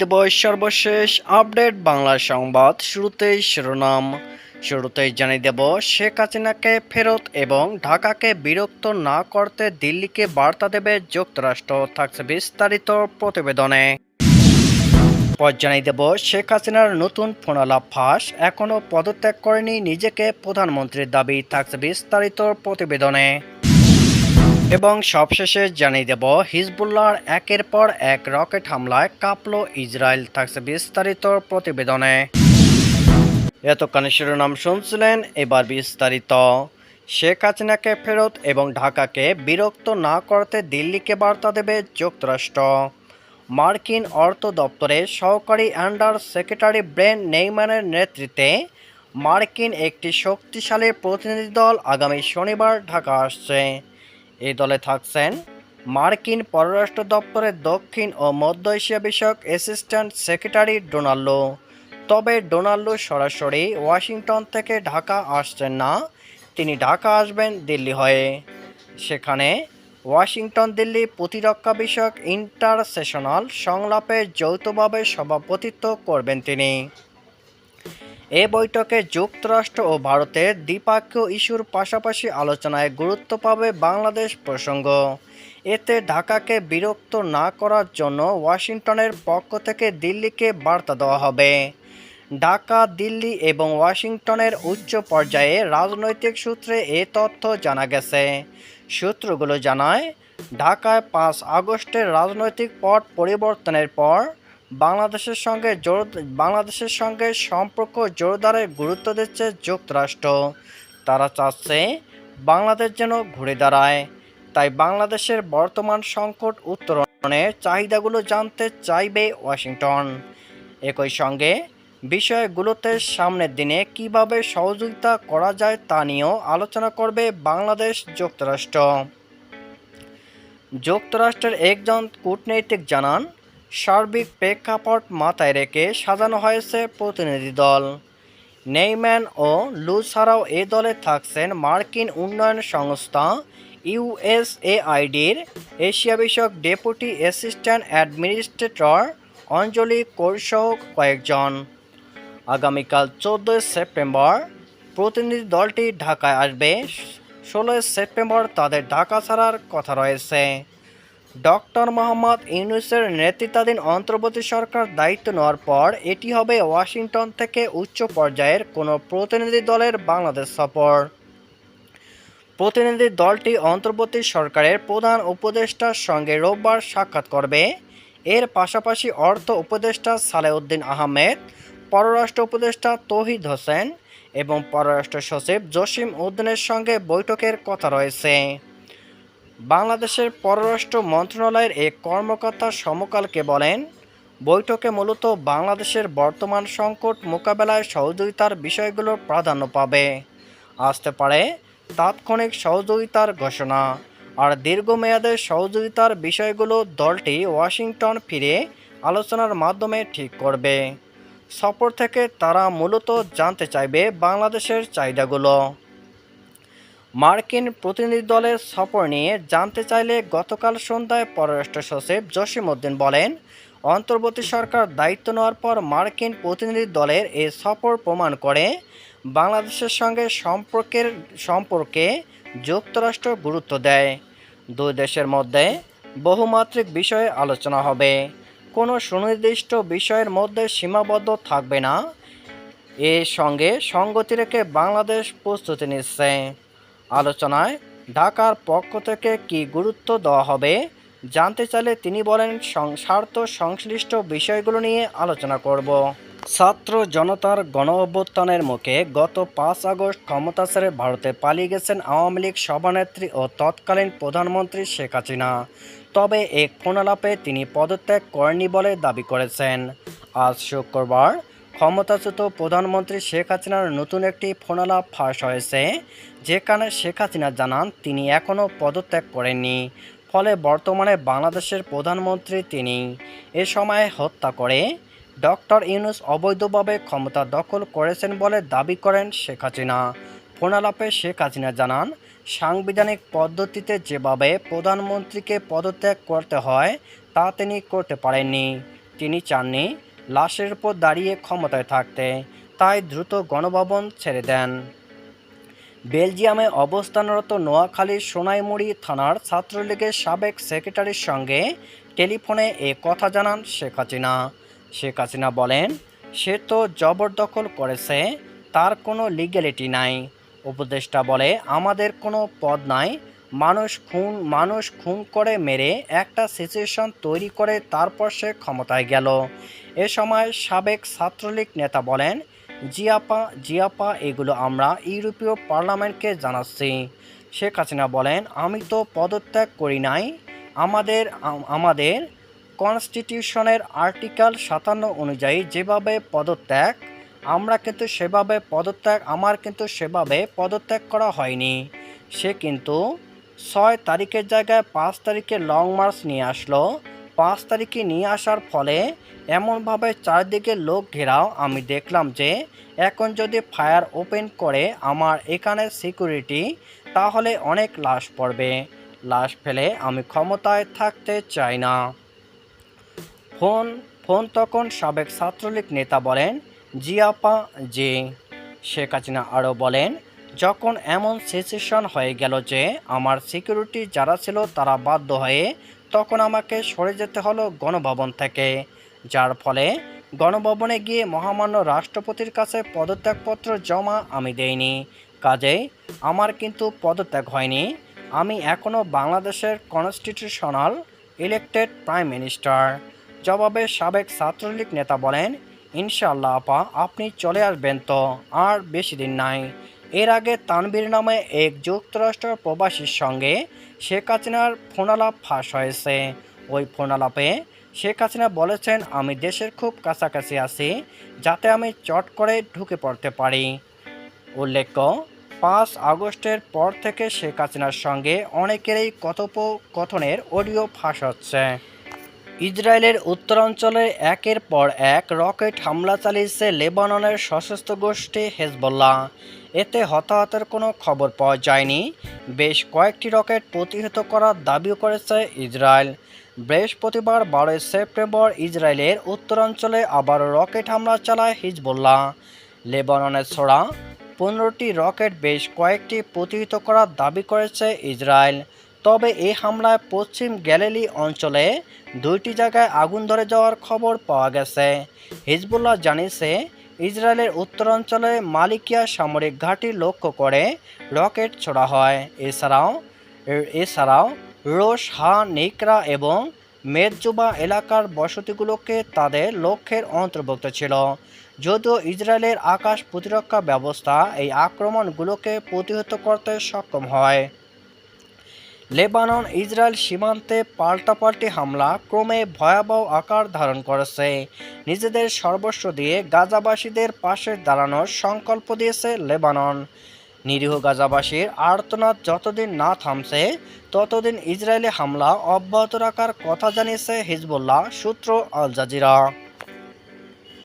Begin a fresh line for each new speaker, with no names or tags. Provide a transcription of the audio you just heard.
দেব সর্বশেষ আপডেট বাংলা সংবাদ শুরুতেই শিরোনাম। শুরুতেই জানিয়ে দেব, শেখ হাসিনাকে ফেরত এবং ঢাকাকে বিরক্ত না করতে দিল্লিকে বার্তা দেবে যুক্তরাষ্ট্র, থাকছে বিস্তারিত প্রতিবেদনে। পর জানিয়ে দেব, শেখ হাসিনার নতুন ফোনালাপ ফাঁস এখনও পদত্যাগ করেনি নিজেকে প্রধানমন্ত্রীর দাবি, থাকছে বিস্তারিত প্রতিবেদনে। এবং সবশেষে জানিয়ে দেব, হিজবুল্লাহর একের পর এক রকেট হামলায় কাঁপল ইসরায়েল, থাকছে বিস্তারিত প্রতিবেদনে। এতক্ষণে শিরোনাম শুনছিলেন এবার বিস্তারিত। শেখ হাসিনাকে ফেরত এবং ঢাকাকে বিরক্ত না করতে দিল্লিকে বার্তা দেবে যুক্তরাষ্ট্র। মার্কিন অর্থ দপ্তরের সহকারী আন্ডার সেক্রেটারি ব্রেন নেইম্যানের নেতৃত্বে মার্কিন একটি শক্তিশালী প্রতিনিধি দল আগামী শনিবার ঢাকা আসছে। এই দলে থাকছেন মার্কিন পররাষ্ট্র দপ্তরের দক্ষিণ ও মধ্য এশিয়া বিষয়ক অ্যাসিস্ট্যান্ট সেক্রেটারি ডোনাল্ডো। তবে ডোনাল্ডো সরাসরি ওয়াশিংটন থেকে ঢাকা আসছেন না, তিনি ঢাকা আসবেন দিল্লি হয়ে। সেখানে ওয়াশিংটন দিল্লি প্রতিরক্ষা বিষয়ক ইন্টারসেশনাল সংলাপে যৌথভাবে সভাপতিত্ব করবেন তিনি। এ বৈঠকে যুক্তরাষ্ট্র ও ভারতের দ্বিপাক্ষীয় ইস্যুর পাশাপাশি আলোচনায় গুরুত্ব পাবে বাংলাদেশ প্রসঙ্গ। এতে ঢাকাকে বিরক্ত না করার জন্য ওয়াশিংটনের পক্ষ থেকে দিল্লিকে বার্তা দেওয়া হবে। ঢাকা, দিল্লি এবং ওয়াশিংটনের উচ্চ পর্যায়ে রাজনৈতিক সূত্রে এ তথ্য জানা গেছে। সূত্রগুলো জানায়, ঢাকায় পাঁচ আগস্টের রাজনৈতিক পট পরিবর্তনের পর বাংলাদেশের সঙ্গে জোর বাংলাদেশের সঙ্গে সম্পর্ক জোরদারের গুরুত্ব দিচ্ছে যুক্তরাষ্ট্র। তারা চাচ্ছে বাংলাদেশ যেন ঘুরে দাঁড়ায়। তাই বাংলাদেশের বর্তমান সংকট উত্তরণের চাহিদাগুলো জানতে চাইবে ওয়াশিংটন। একই সঙ্গে বিষয়গুলোতে সামনের দিনে কীভাবে সহযোগিতা করা যায় তা নিয়েও আলোচনা করবে বাংলাদেশ যুক্তরাষ্ট্র। যুক্তরাষ্ট্রের একজন কূটনৈতিক জানান সার্বিক প্রেক্ষাপট মাথায় রেখে সাজানো হয়েছে প্রতিনিধি দল। নেইম্যান ও লু ছাড়াও এ দলে থাকছেন মার্কিন উন্নয়ন সংস্থা ইউএসএআইডির এশিয়া বিষয়ক ডেপুটি অ্যাসিস্ট্যান্ট অ্যাডমিনিস্ট্রেটর অঞ্জলি কৌরসহ কয়েকজন। আগামীকাল চোদ্দোই সেপ্টেম্বর প্রতিনিধি দলটি ঢাকায় আসবে। ষোলোই সেপ্টেম্বর তাদের ঢাকা ছাড়ার কথা রয়েছে। ডক্টর মোহাম্মদ ইউনুসের নেতৃত্বাধীন অন্তর্বর্তী সরকার দায়িত্ব নেওয়ার পর এটি হবে ওয়াশিংটন থেকে উচ্চ পর্যায়ের কোনো প্রতিনিধি দলের বাংলাদেশ সফর। প্রতিনিধি দলটি অন্তর্বর্তী সরকারের প্রধান উপদেষ্টার সঙ্গে রোববার সাক্ষাৎ করবে। এর পাশাপাশি অর্থ উপদেষ্টা সালেউদ্দিন আহমেদ, পররাষ্ট্র উপদেষ্টা তৌহিদ হোসেন এবং পররাষ্ট্র সচিব জসিম উদ্দিনের সঙ্গে বৈঠকের কথা রয়েছে। বাংলাদেশের পররাষ্ট্র মন্ত্রণালয়ের এক কর্মকর্তা সমকালকে বলেন, বৈঠকে মূলত বাংলাদেশের বর্তমান সংকট মোকাবেলায় সহযোগিতার বিষয়গুলো প্রাধান্য পাবে। আসতে পারে তাৎক্ষণিক সহযোগিতার ঘোষণা, আর দীর্ঘমেয়াদে সহযোগিতার বিষয়গুলো দলটি ওয়াশিংটন ফিরে আলোচনার মাধ্যমে ঠিক করবে। সফর থেকে তারা মূলত জানতে চাইবে বাংলাদেশের চাহিদাগুলো। মার্কিন প্রতিনিধি দলের সফর নিয়ে জানতে চাইলে গতকাল সন্ধ্যায় পররাষ্ট্র সচিব জসিম উদ্দিন বলেন, অন্তর্বর্তী সরকার দায়িত্ব নেওয়ার পর মার্কিন প্রতিনিধি দলের এই সফর প্রমাণ করে, বাংলাদেশের সঙ্গে সম্পর্কের, সম্পর্কে যুক্তরাষ্ট্র গুরুত্ব দেয়। দুই দেশের মধ্যে বহুমাত্রিক বিষয়ে আলোচনা হবে। কোনো সুনির্দিষ্ট বিষয়ের মধ্যে সীমাবদ্ধ থাকবে না। এর সঙ্গে সঙ্গতি রেখে বাংলাদেশ প্রস্তুতি নিচ্ছে। আলোচনায় ঢাকার পক্ষ থেকে কি গুরুত্ব দেওয়া হবে জানতে চাইলে তিনি বলেন, স্বার্থ সংশ্লিষ্ট বিষয়গুলো নিয়ে আলোচনা করব। ছাত্র জনতার গণ অভ্যুত্থানের মুখে গত পাঁচ আগস্ট ক্ষমতা ছেড়ে ভারতে পালিয়ে গেছেন আওয়ামী লীগ সভানেত্রী ও তৎকালীন প্রধানমন্ত্রী শেখ হাসিনা। তবে এক ফোনালাপে তিনি পদত্যাগ করেননি বলে দাবি করেছেন। আজ শুক্রবার ক্ষমতাচ্যুত প্রধানমন্ত্রী শেখ হাসিনার নতুন একটি ফোনালাপ ফাঁস হয়েছে যেখানে শেখ হাসিনা জানান তিনি এখনও পদত্যাগ করেননি। ফলে বর্তমানে বাংলাদেশের প্রধানমন্ত্রী তিনি। এ সময় হত্যা করে ডক্টর ইউনুস অবৈধভাবে ক্ষমতা দখল করেছেন বলে দাবি করেন শেখ হাসিনা। ফোনালাপে শেখ হাসিনা জানান, সাংবিধানিক পদ্ধতিতে যেভাবে প্রধানমন্ত্রীকে পদত্যাগ করতে হয়, তা তিনি করতে পারেননি। তিনি চাননি লাশের উপর দাঁড়িয়ে ক্ষমতায় থাকতে তাই দ্রুত গণভবন ছেড়ে দেন। বেলজিয়ামে অবস্থানরত নোয়াখালীর সোনাইমুড়ি থানার ছাত্রলীগের সাবেক সেক্রেটারির সঙ্গে টেলিফোনে এ কথা জানান শেখ হাসিনা। শেখ হাসিনা বলেন, সে তো জবরদখল করেছে, তার কোনো লিগ্যালিটি নাই। উপদেষ্টা বলে, আমাদের কোনো পদ নাই। মানুষ খুন মানুষ খুন করে মেরে একটা সিচুয়েশন তৈরি করে তারপর সে ক্ষমতায় গেল। এ সময় সাবেক ছাত্রলীগ নেতা বলেন, জিয়াপা জিয়াপা, এগুলো আমরা ইউরোপীয় পার্লামেন্টকে জানাচ্ছি। শেখ হাসিনা বলেন, আমি তো পদত্যাগ করি নাই। আমাদের আমাদের কনস্টিটিউশনের আর্টিকেল সাতান্ন অনুযায়ী যেভাবে পদত্যাগ, আমরা কিন্তু সেভাবে পদত্যাগ, আমার কিন্তু সেভাবে পদত্যাগ করা হয়নি। সে কিন্তু ছয় তারিখের জায়গায় পাঁচ তারিখে লং মার্চ নিয়ে আসলো। পাঁচ তারিখে নিয়ে আসার ফলে এমনভাবে চারদিকে লোক ঘেরাও আমি দেখলাম যে, এখন যদি ফায়ার ওপেন করে আমার এখানে সিকিউরিটি, তাহলে অনেক লাশ পড়বে। লাশ ফেলে আমি ক্ষমতায় থাকতে চাই না। ফোন ফোন তখন সাবেক ছাত্রলীগ নেতা বলেন, জিয়াপা জি। শেখ হাসিনা আরও বলেন, যখন এমন সিচুয়েশন হয়ে গেল যে, আমার সিকিউরিটি যারা ছিল তারা বাধ্য হয়ে তখন আমাকে সরে যেতে হলো গণভবন থেকে, যার ফলে গণভবনে গিয়ে মহামান্য রাষ্ট্রপতির কাছে পদত্যাগপত্র জমা আমি দেইনি। কাজেই আমার কিন্তু পদত্যাগ হয়নি। আমি এখনও বাংলাদেশের কনস্টিটিউশনাল ইলেক্টেড প্রাইম মিনিস্টার। জবাবে সাবেক ছাত্রলীগ নেতা বলেন, ইনশাআল্লাহ আপা, আপনি চলে আসবেন তো, আর বেশি দিন নাই। এর আগে তানবীর নামে এক যুক্তরাষ্ট্র প্রবাসীর সঙ্গে শেখ হাসিনার ফোনালাপ ফাঁস হয়েছে। ওই ফোনালাপে শেখ হাসিনা বলেছেন, আমি দেশের খুব কাছাকাছি আছি, যাতে আমি চট করে ঢুকে পড়তে পারি। উল্লেখ্য, পাঁচ আগস্টের পর থেকে শেখ হাসিনার সঙ্গে অনেকেরই কথোপকথনের অডিও ফাঁস হচ্ছে। ইসরায়েলের উত্তরাঞ্চলে একের পর এক রকেট হামলা চালিয়েছে লেবাননের সশস্ত্র গোষ্ঠী হেজবল্লাহ। এতে হতাহতের কোনো খবর পাওয়া যায়নি। বেশ কয়েকটি রকেট প্রতিহত করার দাবিও করেছে ইসরায়েল। বৃহস্পতিবার বারোই সেপ্টেম্বর ইসরায়েলের উত্তরাঞ্চলে আবার রকেট হামলা চালায় হিজবুল্লাহ। লেবাননের ছোড়া পনেরোটি রকেট বেশ কয়েকটি প্রতিহিত করার দাবি করেছে ইসরায়েল। তবে এই হামলায় পশ্চিম গ্যালিলি অঞ্চলে দুইটি জায়গায় আগুন ধরে যাওয়ার খবর পাওয়া গেছে। হিজবুল্লাহ জানিয়েছে, ইসরায়েলের উত্তরাঞ্চলে মালিকিয়া সামরিক ঘাঁটি লক্ষ্য করে রকেট ছোড়া হয়। এছাড়াও এছাড়াও রোশ, হা, নিকরা এবং মেদজুবা এলাকার বসতিগুলোকে তাদের লক্ষ্যের অন্তর্ভুক্ত ছিল। যদিও ইসরায়েলের আকাশ প্রতিরক্ষা ব্যবস্থা এই আক্রমণগুলোকে প্রতিহত করতে সক্ষম হয়। লেবানন ইসরায়েল সীমান্তে পাল্টাপাল্টি হামলা ক্রমে ভয়াবহ আকার ধারণ করেছে। নিজেদের সর্বস্ব দিয়ে গাজাবাসীদের পাশে দাঁড়ানোর সংকল্প দিয়েছে লেবানন। নিরীহ গাজাবাসীর আর্তনাদ যতদিন না থামছে, ততদিন ইসরায়েলি হামলা অব্যাহত রাখার কথা জানিয়েছে হিজবুল্লাহ সূত্র আল জাজিরা।